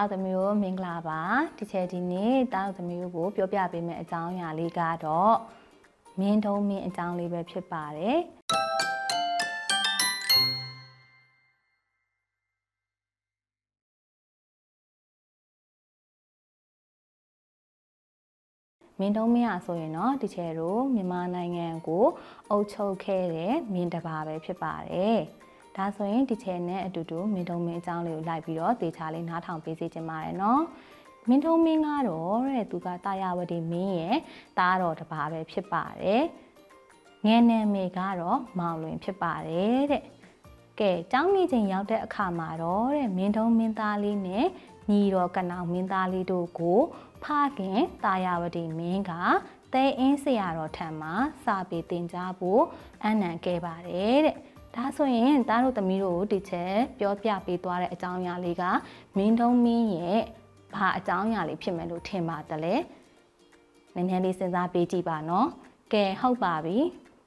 တာတို့သမီးတို့မင်္ဂလာပါဒီချက်ဒီနေ့တာတို့သမီးတို့ကိုပြောပြပေးမယ့်အကြောင်းအရာလေးကတော့မင်းထုံးမင်းအကြောင်းလေးပဲဖြစ်ပါတယ်မင်းတုံးမင်းอ่ะဆိုရင်တော့ဒီချေတို့မြန်မာနိုင်ငံကိုအုပ်ချုပ်ခဲ့တဲ့မင်းတစ်ပါးပဲဖြစ်ပါတယ်။ ဒါဆိုရင်ဒီချေနဲ့အတူတူမင်းတုံးမင်းအကြောင်းလေးကိုလိုက်ပြီးတော့တေချာလေးနားထောင်ပေးစီချင်ပါတယ်နော်။မင်းတုံးမင်းကတော့တဲ့သူကတာယာဝတီမင်းရဲ့တားတော်တစ်ပါးပဲဖြစ်ပါတယ်။ငယ်နယ်မေကတော့မောင်လွင်ဖြစ်ပါတယ်တဲ့။ကဲကျောင်းနေချိန်ရောက်တဲ့အခါမှာတော့တဲ့မင်းတုံးမင်းသားလေးနဲ့ညီတော်ကနောင်မင်းသားလေးတို့ကိုဖခင်တာယာဝတီမင်းကတဲအင်းဆရာတော်ထံမှာစာပေသင်ကြားဖို့အနံခဲ့ပါတယ်တဲ့ ဒါဆိုရင်သားတို့သမီးတို့ဒီချက်ပြောပြပေးသွားတဲ့အကြောင်းအရာလေးကမင်းတုံးမင်းရဲ့ဘာအကြောင်းအရာလေးဖြစ်မယ်လို့ထင်ပါတယ်လဲနည်းနည်းလေးစဉ်းစားပေးကြည့်ပါနော်ကဲဟုတ်ပါပြီ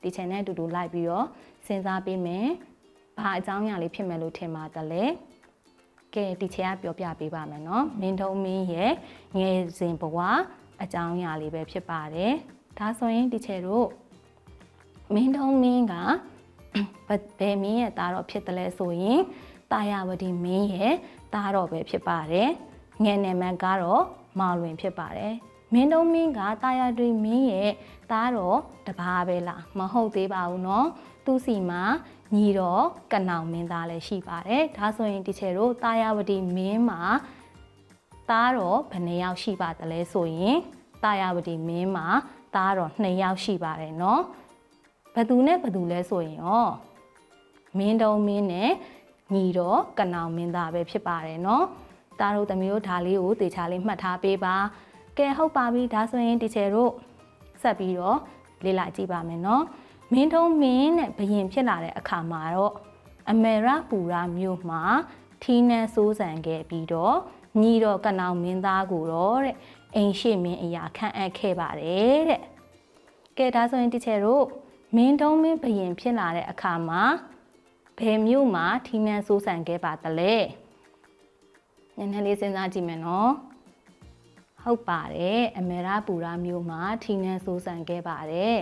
ဒီချက်နဲ့အတူတူလိုက်ပြီးတော့စဉ်းစားပေးမယ်ဘာအကြောင်းအရာလေးဖြစ်မယ်လို့ထင်ပါတယ်လဲကဲဒီချက်ကပြောပြပေးပါမယ်နော်မင်းထုံးမင်းရဲ့ငယ်စဉ်ဘဝအကြောင်းအရာလေးပဲဖြစ်ပါတယ်ဒါဆိုရင်ဒီချက်တို့မင်းထုံးမင်းက ဘယ်မင်းရဲ့သားတော်ဖြစ်တယ်လဲဆိုရင်တာယာဝတီမင်းရဲ့သားတော်ပဲဖြစ်ပါတယ်ငယ်နယ်မန်ကတော့မောင်လွင်ဖြစ်ပါတယ်မင်းတုံးမင်းကတာယာတွေမင်းရဲ့သားတော်တပါးပဲလားမဟုတ်သေးပါဘူးเนาะသူစီမှာညီတော်ကနောင်မင်းသားလည်းရှိပါတယ်ဒါဆိုရင်ဒီချေတို့တာယာဝတီမင်းမှာသားတော်ဘယ်နှယောက်ရှိပါသလဲဆိုရင်တာယာဝတီမင်းမှာသားတော်2ယောက်ရှိပါတယ်เนาะ ဘသူနဲ့ဘသူလဲဆိုရင်ရောမင်းတုံမင်းနဲ့ညီတော်ကနောင်မင်းသားပဲဖြစ်ပါတယ်နော်တားတို့သမီးတို့ဒါလေးကိုတေချာလေးမှတ်ထားပေးပါကဲဟုတ်ပါပြီဒါဆိုရင်တီချယ်တို့ဆက်ပြီးတော့လေ့လာကြည့်ပါမယ်နော်မင်းထုံးမင်းနဲ့ဘယင်ဖြစ်လာတဲ့အခါမှာတော့အမေရပူရာမြို့မှာထီးနှံစိုးစံခဲ့ပြီးတော့ညီတော်ကနောင်မင်းသားကိုတော့တဲ့အိမ်ရှိမင်းအရာခန့်အပ်ခဲ့ပါတယ်တဲ့ကဲဒါဆိုရင်တီချယ်တို့ မင်းထုံးမင်းဘယင်ဖြစ်လာတဲ့အခါမှာဘယ်မြို့မှာထီးနှံစိုးစံခဲ့ပါသလဲနည်းနည်းလေးစဉ်းစားကြည့်မယ်နော်ဟုတ်ပါတယ်အမေရပူရာမြို့မှာထီးနှံစိုးစံခဲ့ပါတယ်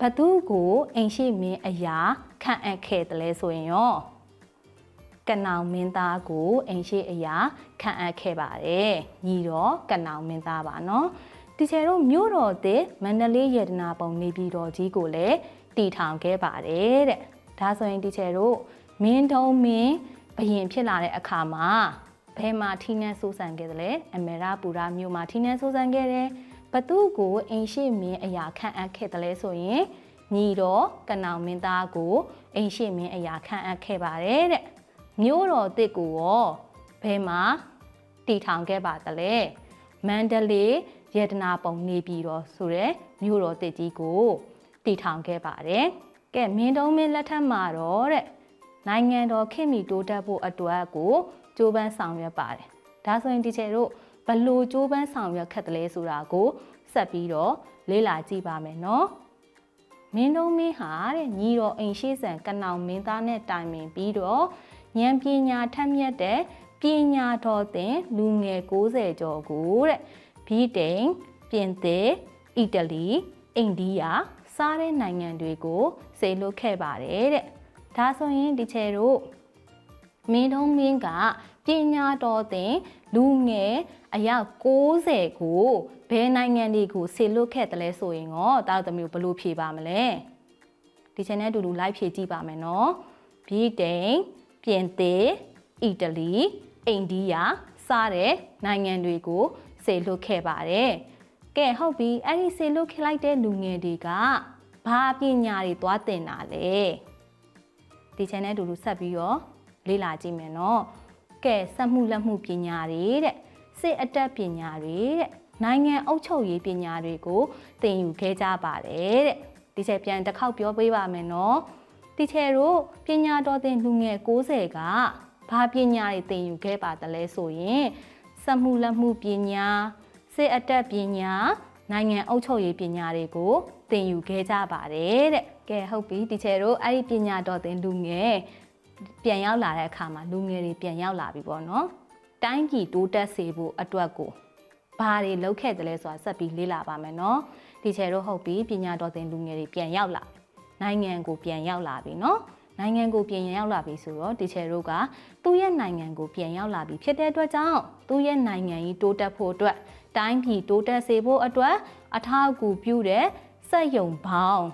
ဘသူကိုအိမ်ရှိမင်းအရာခန့်အပ်ခဲ့တယ်လဲဆိုရင်ရောကနောင်မင်းသားကိုအိမ်ရှိအရာခန့်အပ်ခဲ့ပါတယ်ညီတော်ကနောင်မင်းသားပါနော်ဒီချေတို့မြို့တော်တဲ့မန္တလေးရတနာပုံနေပြည်တော်ကြီးကိုလည်း တည်ထောင်ခဲ့ပါတယ်တဲ့ဒါဆိုရင်ဒီချေတို့မင်းတုံးမင်းဘရင်ဖြစ်လာတဲ့အခါမှာဘယ်မှာထီးနှံစိုးစံခဲ့တယ်လဲအမေရာပူရာမြို့မှာထီးနှံစိုးစံခဲ့တယ်ဘသူကိုအိမ်ရှိမင်းအရာခန့်အပ်ခဲ့တယ်လဲဆိုရင်ညီတော်ကနောင်မင်းသားကိုအိမ်ရှိမင်းအရာခန့်အပ်ခဲ့ပါတယ်တဲ့မြို့တော်တစ်ကိုရောဘယ်မှာတည်ထောင်ခဲ့ပါသလဲမန္တလေးရတနာပုံနေပြည်တော်ဆိုတဲ့မြို့တော်တစ်ကြီးကို တည်ထောင်ခဲ့ပါတယ်ကဲမင်းတုံးမင်းလက်ထက်မှာတော့တဲ့နိုင်ငံတော်ခင်မီတိုးတက်ဖို့အတွက်ကိုကြိုးပမ်းဆောင်ရွက်ပါတယ်ဒါဆိုရင်ဒီချေတို့ဘလို့ကြိုးပမ်းဆောင်ရွက်ခက်တယ်လဲဆိုတာကိုဆက်ပြီးတော့လေ့လာကြည့်ပါမယ်နော်မင်းတို့မင်းဟာတဲ့ညီတော်အိမ်ရှိဆန်ကနောင်မင်းသားနဲ့တိုင်ပင်ပြီးတော့ဉာဏ်ပညာထက်မြက်တဲ့ပညာတော်သင်လူငယ်60ကျော်ကိုတဲ့ဗြိတိန်ပြင်သစ်အီတလီအိန္ဒိယ စားတဲ့နိုင်ငံတွေကိုစေလွတ်ခဲ့ပါတယ်တဲ့ဒါဆိုရင်ဒီချေတို့မင်းတို့မင်းကပညာတော်သင်လူငယ်အယောက်60ကိုဘယ်နိုင်ငံတွေကိုဆေလွတ်ခဲ့တယ်လဲဆိုရင်ရောတာသမီးကိုဘယ်လိုဖြေပါမလဲဒီ channel အတူတူ live ဖြေကြည့်ပါမယ်နော်ဗြိတိန်ပြင်သစ်အီတလီအိန္ဒိယစတဲ့နိုင်ငံတွေကိုဆေလွတ်ခဲ့ပါတယ် ကဲဟုတ်ပြီအဲ့ဒီဆေလွတ်ခဲ့လိုက်တဲ့လူငယ်တွေကဘာပညာတွေသွားသင်တာလဲဒီ channel အတူတူဆက်ပြီးတော့လေ့လာကြည့်မယ်နော်ကဲစက်မှုလက်မှုပညာတွေတဲ့စစ်အတက်ပညာတွေတဲ့နိုင်ငံအုပ်ချုပ်ရေးပညာတွေကိုသင်ယူခဲ့ကြပါတယ်တဲ့ဒီချက်ပြန်တစ်ခေါက်ပြောပေးပါမယ်နော်ဒီချက်တို့ပညာတော်သင်လူငယ်60ကဘာပညာတွေသင်ယူခဲ့ပါတလဲဆိုရင်စက်မှုလက်မှုပညာ စစ်အတက်ပညာနိုင်ငံအုပ်ချုပ်ရေးပညာတွေကိုသင်ယူခဲ့ကြပါတယ်တဲ့ကဲဟုတ်ပြီဒီချက်တို့အဲ့ဒီပညာတော်သင်လူငယ်ပြန်ရောက်လာတဲ့အခါမှာလူငယ်တွေပြန်ရောက်လာပြီပေါ့နော်တိုင်းပြည်တိုးတက်စေဖို့အတွက်ကိုဘာတွေလုပ်ခဲ့တယ်လဲဆိုတာဆက်ပြီးလေ့လာပါမယ်နော်ဒီချေတို့ဟုတ်ပြီပညာတော်သင်လူငယ်တွေပြန်ရောက်လာနိုင်ငံကိုပြန်ရောက်လာပြီနော်နိုင်ငံကိုပြန်ရောက်လာပြီဆိုတော့ဒီချေတို့ကသူ့ရဲ့နိုင်ငံကိုပြန်ရောက်လာပြီဖြစ်တဲ့အတွက်ကြောင့်သူ့ရဲ့နိုင်ငံကြီးတိုးတက်ဖို့အတွက် တိုင်းပြည်တိုးတက်စေဖို့အတွက်အထောက်အကူပြုတဲ့စက်ယုံပေါင်း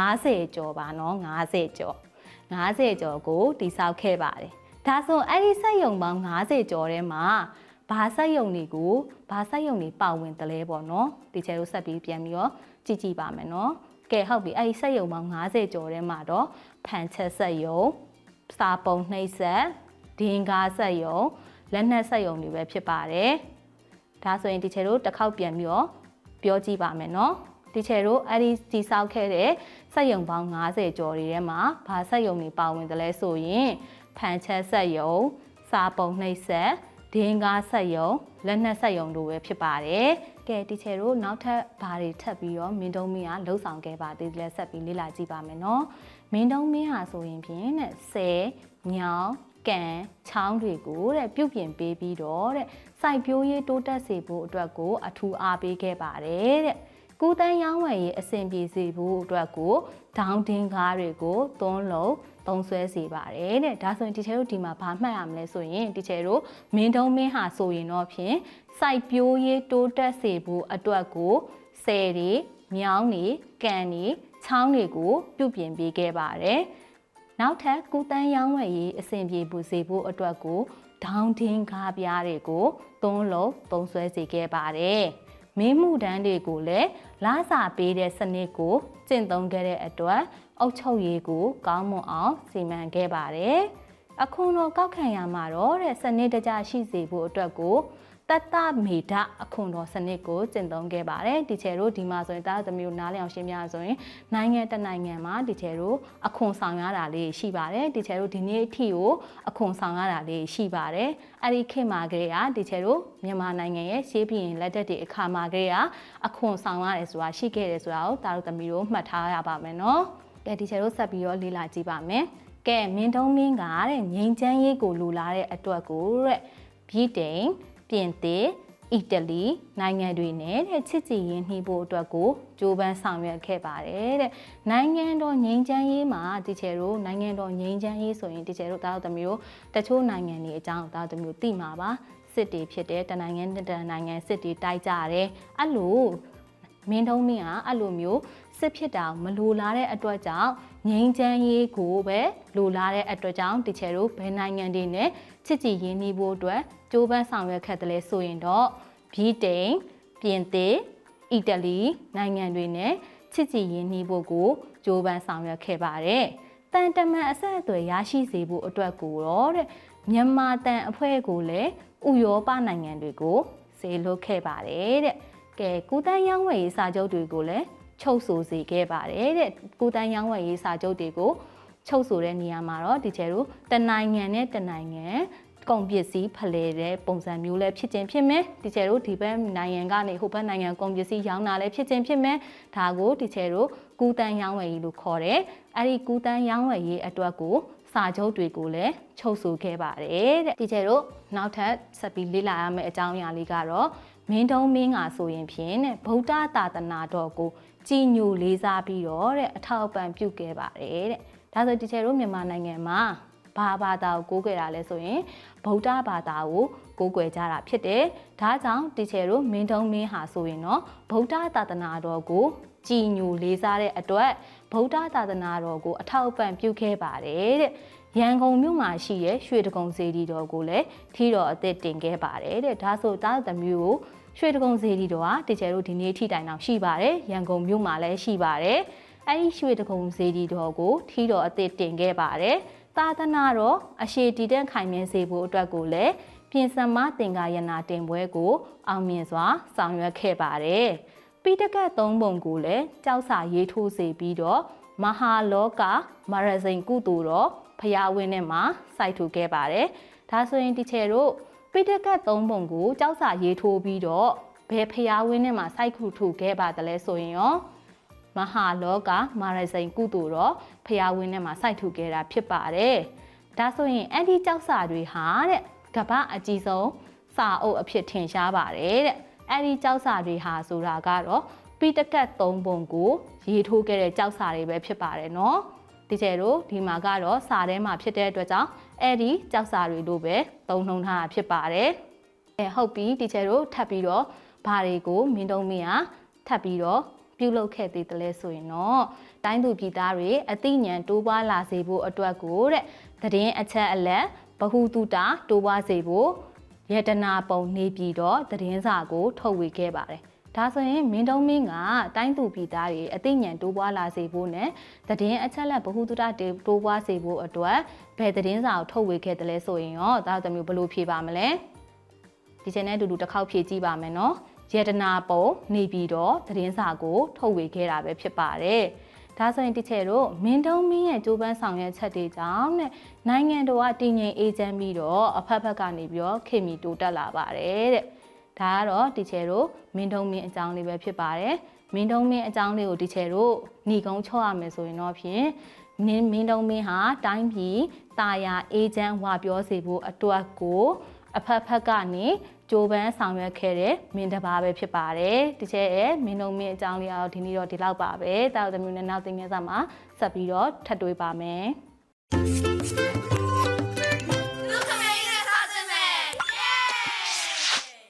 90ကျော်ပါနော်90ကျော်90ကျော်ကိုတိစောက်ခဲ့ပါတယ်ဒါဆိုအဲ့ဒီစက်ယုံပေါင်း90ကျော်ထဲမှာဘာစက်ယုံတွေကိုဘာစက်ယုံတွေပါဝင်တယ်လဲပေါ့နော်ဒီချဲတို့ဆက်ပြီးပြန်ပြီးတော့ကြည့်ကြည့်ပါမယ်နော်ကဲဟုတ်ပြီအဲ့ဒီစက်ယုံပေါင်း90ကျော်ထဲမှာတော့ဖန်ချက်စက်ယုံစာပုံနှိပ်ဆက်ဒင်ကားစက်ယုံလက်နက်စက်ယုံတွေပဲဖြစ်ပါတယ် ဒါဆိုရင်ဒီချဲတို့တစ်ခေါက်ပြန်ပြီးတော့ပြောကြည့်ပါမယ်နော်ဒီချေတို့အဲ့ဒီတီဆောက်ခဲ့တဲ့စက်ယုံပေါင်း90ကျော်တွေထဲမှာဘာစက်ယုံတွေပါဝင်တယ်လဲဆိုရင်ဖန်ချက်စက်ယုံစာပုံနှိပ်ဆက်ဒင်းကားဆက်ယုံလက်နက်ဆက်ယုံတို့ပဲဖြစ်ပါတယ်။ကဲတီချယ်တို့နောက်ထပ်ဘာတွေထပ်ပြီးတော့မင်းတုံးမင်းကလှုပ်ဆောင်ခဲ့ပါသေးတယ်လဲဆက်ပြီးလေ့လာကြည့်ပါမယ်နော်။မင်းတုံးမင်းဟာဆိုရင်ဖြင့်တဲ့ဆဲညောင်းကန်ချောင်းတွေကိုတဲ့ပြုတ်ပြင်ပေးပြီးတော့တဲ့ စိုက်ပျိုးရေးတိုးတက်စေဖို့အတွက်ကို အထူးအားပေးခဲ့ပါတယ်တဲ့။ကူတန်းရောင်းဝယ်ရေးအဆင်ပြေစေဖို့အတွက်ကိုဒေါင်းတင်းကားတွေကိုသွန်းလုံးသုံးဆွဲစေပါတယ်တဲ့ဒါဆိုရင်တီချယ်တို့ဒီမှာဘာမှတ်ရမလဲဆိုရင်တီချယ်တို့မင်းတုံးမင်းဟာဆိုရင်တော့ဖြင့်စိုက်ပျိုးရေးတိုးတက်စေဖို့အတွက်ကိုဆယ်တွေမြောင်းတွေကန်တွေချောင်းတွေကိုပြုပြင်ပေးခဲ့ပါတယ်နောက်ထပ်ကုတန်းရောင်းဝယ်ရေးအဆင်ပြေပူစေဖို့အတွက်ကို ဒေါင်းတင်းကားပြားတွေကိုသုံးလုံးသုံးဆွဲစေခဲ့ပါတယ်မင်းမှုတန်းတွေကိုလည်းလာစာပေးတဲ့စနစ်ကိုကျင့်သုံးခဲ့တဲ့အတွက်အုတ်ချုပ်ရေးကိုကောင်းမွန်အောင်စီမံခဲ့ပါတယ်။အခွန်တော်ကောက်ခံရမှာတော့တဲ့စနစ်တကျရှိစေဖို့အတွက်ကို တတ္တမေဒအခွန်တော်စနစ်ကိုကျင့်သုံးခဲ့ပါတယ်။ဒီချေတို့ဒီမှာဆိုရင်တာသမီးတို့နားလည်အောင်ရှင်းပြဆိုရင်နိုင်ငံတနိုင်ငံမှာဒီချေတို့အခွန်ဆောင်ရတာလေးရှိပါတယ်။ဒီချေတို့ဒီနေ့အထိကိုအခွန်ဆောင်ရတာလေးရှိပါတယ်။အဲ့ဒီခေတ်မှာကလေးကဒီချေတို့မြန်မာနိုင်ငံရဲ့ရှေးပြည်လက်တက်တွေအခါမှာကလေးကအခွန်ဆောင်ရတယ်ဆိုတာရှိခဲ့တယ်ဆိုတာကိုတာတို့သမီးတို့မှတ်ထားရပါမယ်နော်။ကဲဒီချေတို့ဆက်ပြီးတော့လေ့လာကြည့်ပါမယ်။ကဲမင်းတုံးမင်းကတဲ့ငိန်ချမ်းရေးကိုလူလာတဲ့အတွက်ကိုတဲ့ဗြိတိန် ပြင်သစ်အီတလီနိုင်ငံတွေနဲ့တဲ့ချစ်ကြည်ရင်းနှီးဖို့အတွက်ကိုကြိုးပမ်းဆောင်ရွက်ခဲ့ပါတယ်တဲ့နိုင်ငံတော်ငြိမ်းချမ်းရေးမှာဒီချေတို့နိုင်ငံတော်ငြိမ်းချမ်းရေးဆိုရင်ဒီချေတို့တားသမီးတို့တချို့နိုင်ငံတွေအကြောင်းတားသမီးတို့သိမှာပါစစ်တွေဖြစ်တဲ့တနိုင်ငံတနိုင်ငံစစ်တွေတိုက်ကြတယ်အဲ့လိုမင်းထုံးမင်းကအဲ့လိုမျိုးစစ်ဖြစ်တာမလိုလားတဲ့အတွက်ကြောင့် ငြိမ်းချမ်းရေးကိုပဲလိုလားတဲ့အတွက်ကြောင့်ဒီချေတို့ဘယ်နိုင်ငံတွေနဲ့ချစ်ကြည်ရင်းနှီးဖို့အတွက်ကြိုးပမ်းဆောင်ရွက်ခဲ့တယ်လဲဆိုရင်တော့ဗြိတိန်ပြင်သစ်အီတလီနိုင်ငံတွေနဲ့ချစ်ကြည်ရင်းနှီးဖို့ကိုကြိုးပမ်းဆောင်ရွက်ခဲ့ပါတယ်။တန်တမန်အဆက်အသွယ်ရရှိစေဖို့အတွက်ကိုတော့တဲ့မြန်မာတန်အဖွဲ့ကိုလည်းဥရောပနိုင်ငံတွေကိုစေလွှတ်ခဲ့ပါတယ်တဲ့။ကဲကုတန်းရောင်းဝယ်ရေးစာချုပ်တွေကိုလည်း ချုပ်ဆိုစေခဲ့ပါတယ်တဲ့။ကုတန်းရောင်းဝယ်ရေးစာချုပ်တွေကိုချုပ်ဆိုတဲ့နေရာမှာတော့ဒီကျဲတို့တနိုင်ငံနဲ့တနိုင်ငံကုန်ပစ္စည်းဖလှယ်တဲ့ပုံစံမျိုးလည်းဖြစ်ခြင်းဖြစ်မယ်ဒီချေတို့ဒီဘက်နိုင်ငံကနေဟိုဘက်နိုင်ငံကုန်ပစ္စည်းရောင်းတာလည်းဖြစ်ခြင်းဖြစ်မယ်ဒါကိုဒီချေတို့ကူတန်းရောင်းဝယ်ရေးလို့ခေါ်တယ်အဲ့ဒီကူတန်းရောင်းဝယ်ရေးအတွက်ကိုစာချုပ်တွေကိုလည်းချုပ်ဆိုခဲ့ပါတယ်တဲ့ဒီချေတို့နောက်ထပ်ဆက်ပြီးလေ့လာရမယ့်အကြောင်းအရာလေးကတော့မင်းတုံးမင်းကဆိုရင်ဖြင့်တဲ့ဗုဒ္ဓသာသနာတော်ကို ကြည်ညိုလေးစားပြီးတော့တဲ့အထောက်အပံ့ပြုခဲ့ပါတယ်တဲ့ဒါဆိုဒီချေတို့မြန်မာနိုင်ငံမှာဘာဘာသာကိုကိုးကွယ်တာလဲဆိုရင်ဗုဒ္ဓဘာသာကိုကိုးကွယ်ကြတာဖြစ်တယ်။ဒါကြောင့်တီချယ်တို့မင်းတုံးမင်းဟာဆိုရင်တော့ဗုဒ္ဓသာသနာတော်ကိုကြည်ညိုလေးစားတဲ့အတွက်ဗုဒ္ဓသာသနာတော်ကိုအထောက်အပံ့ပြုခဲ့ပါတယ်တဲ့။ရန်ကုန်မြို့မှာရှိတဲ့ရွှေတကုံစေတီတော်ကိုလည်းထီတော်အသစ်တင်ခဲ့ပါတယ်တဲ့။ဒါဆိုတာသမီးကို ရွှေတကုံစေတီတော်ကတီချယ်တို့ဒီနေ့ထိတိုင်အောင်ရှိပါတယ်။ရန်ကုန်မြို့မှာလည်းရှိပါတယ်။အဲဒီရွှေတကုံစေတီတော်ကိုထီတော်အသစ်တင်ခဲ့ပါတယ်။သာသနာတော်အရှိတည်တဲ့ခိုင်မြဲစေဖို့အတွက်ကိုလည်းပြင်စမသင်္ကာယနာတင်ပွဲကို အောင်မြင်စွာဆောင်ရွက်ခဲ့ပါတယ်။ပိဋကတ်သုံးပုံကိုလည်းကြောက်စာရေးထိုးစေပြီးတော့မဟာလောကမာရဇိန်ကုတူတော်ဖျားဝင်းနဲ့မှာစိုက်ထူခဲ့ပါတယ်။ဒါဆိုရင်ဒီချေတို့ ပိဋကတ်သုံးပုံကိုကြောက်စာရေးထိုးပြီးတော့ဘယ်ဖျားဝင်းနဲ့မှာစိုက်ခုထူခဲ့ပါတယ်လဲဆိုရင်ရောမဟာလောကမာရစိန်ကုသိုလ်တော်ဖျားဝင်းထဲမှာစိုက်ထူခဲ့တာဖြစ်ပါတယ်။ဒါဆိုရင်အဲ့ဒီကြောက်စာတွေဟာတဲ့ကပ္ပအကြီးဆုံးစာအုပ်အဖြစ်ထင်ရှားပါတယ်တဲ့အဲ့ဒီကြောက်စာတွေဟာဆိုတာကတော့ပိတကတ်၃ပုံကိုရေးထိုးခဲ့တဲ့ကြောက်စာတွေပဲဖြစ်ပါတယ်နော် ဒီကျဲတို့ဒီမှာကတော့စာထဲမှာဖြစ်တဲ့အတွက်ကြောင့်အဲ့ဒီကြောက်စာတွေလို့ပဲသုံးနှုံထားတာဖြစ်ပါတယ်အဲဟုတ်ပြီဒီကျဲတို့ထပ်ပြီးတော့ဘာတွေကိုမင်းတုံးမင်းကထပ်ပြီးတော့ပြုလုပ်ခဲ့သေးတယ်လဲဆိုရင်တော့တိုင်းသူပြည်သားတွေအသိဉာဏ်တိုးပွားလာစေဖို့အတွက်ကိုတဲ့သတင်းအချက်အလက်ဗဟုသုတတိုးပွားစေဖို့ယတနာပုံနေပြီးတော့သတင်းစာကိုထုတ်ဝေခဲ့ပါတယ်။ ဒါဆိုရင်မင်းတုံးမင်းကတိုင်းသူပြည်သားတွေအသိဉာဏ်တိုးပွားလာစေဖို့နဲ့သတင်းအချက်အလက်ဗဟုသုတတိုးပွားစေဖို့အတွက်ဘယ်သတင်းစာကိုထုတ်ဝေခဲ့တယ်လဲဆိုရင်ရောဒါသမီးဘယ်လိုဖြေပါမလဲ။ဒီချက်နဲ့အတူတူတစ်ခေါက်ဖြေကြည့်ပါမယ်နော်။ယတနာပုံနေပြီးတော့သတင်းစာကို ထုတ်ဝေခဲ့တာပဲဖြစ်ပါတယ်။ဒါဆိုရင်တချေတို့မင်းတုံးမင်းရဲ့ကြိုးပမ်းဆောင်ရွက်ချက်တွေကြောင့်တဲ့နိုင်ငံတော်ကတည်ငြိမ်အေးချမ်းပြီးတော့အဖက်ဖက်ကနေပြီးတော့ခေတ်မီတိုးတက်လာပါတယ်တဲ့ ဒါကတော့တချေတို့မင်းတုံးမင်းအကြောင်းလေးပဲဖြစ်ပါတယ်မင်းတုံးမင်းအကြောင်းလေးကိုတချေတို့หนีကုန်းချော့ရမယ်ဆိုရင်တော့ဖြင့်မင်းမင်းတုံးမင်းဟာတိုင်းပြည်တာယာအေးချမ်းဝါပြောစေဖို့အတွက်ကိုအဖက်ဖက်ကနေကြိုးပမ်းဆောင်ရွက်ခဲ့တဲ့မင်းတစ်ပါးပဲဖြစ်ပါတယ်ဒီချက်ရဲ့မင်းတို့မင်းအကြောင်းလေးကတော့ဒီနေ့တော့ဒီလောက်ပါပဲတာတော်သမီးနဲ့နောက်သင်ခန်းစာမှာဆက်ပြီးတော့ထပ်တွေ့ပါမယ်